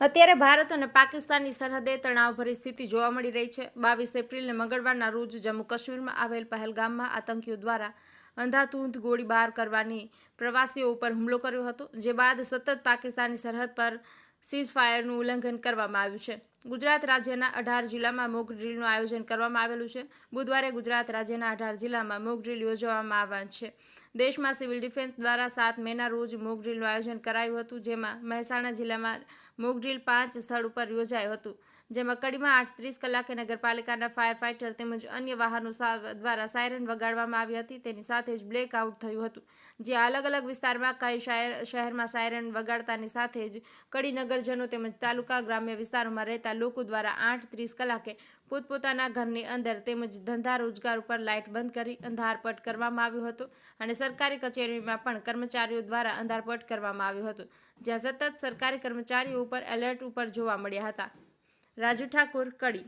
અત્યારે ભારત અને પાકિસ્તાનની સરહદે તણાવભરી સ્થિતિ જોવા મળી રહી છે. બાવીસ એપ્રિલને મંગળવારના રોજ જમ્મુ કાશ્મીરમાં આવેલ પહેલગામમાં આતંકીઓ દ્વારા અંધાધૂંધ ગોળીબાર કરવાની પ્રવાસીઓ ઉપર હુમલો કર્યો હતો, જે બાદ સતત પાકિસ્તાની સરહદ પર સીઝ ફાયરનું ઉલ્લંઘન કરવામાં આવ્યું છે. ગુજરાત રાજ્યના અઢાર જિલ્લામાં મોક ડ્રીલનું આયોજન કરવામાં આવેલું છે. બુધવારે ગુજરાત રાજ્યના અઢાર જિલ્લામાં મોક ડ્રીલ યોજવામાં આવવાનું છે. દેશમાં સિવિલ ડિફેન્સ દ્વારા સાત મેના રોજ મોક ડ્રીલનું આયોજન કરાયું હતું, જેમાં મહેસાણા જિલ્લામાં મોક ડ્રીલ પાંચ સ્થળ ઉપર યોજાયું હતું, જેમાં કડીમાં આઠ ત્રીસ કલાકે નગરપાલિકાના ફાયર ફાઇટર તેમજ અન્ય વાહનો દ્વારા સાયરન વગાડવામાં આવી હતી. તેની સાથે જ બ્લેક આઉટ થયું હતું, જે અલગ અલગ વિસ્તારમાં કઈ શહેર શહેરમાં સાયરન વગાડતાની સાથે જ કડી નગરજનો તેમજ તાલુકા ગ્રામ્ય વિસ્તારોમાં રહેતા લોકો દ્વારા આઠ ત્રીસ કલાકે પોતપોતાના ઘરની અંદર તેમજ ધંધા રોજગાર ઉપર લાઇટ બંધ કરી અંધારપટ કરવામાં આવ્યો હતો અને સરકારી કચેરીમાં પણ કર્મચારીઓ દ્વારા અંધારપટ કરવામાં આવ્યો હતો, જ્યાં સતત સરકારી કર્મચારીઓ ઉપર એલર્ટ ઉપર જોવા મળ્યા હતા. રાજુ ઠાકોર, કડી.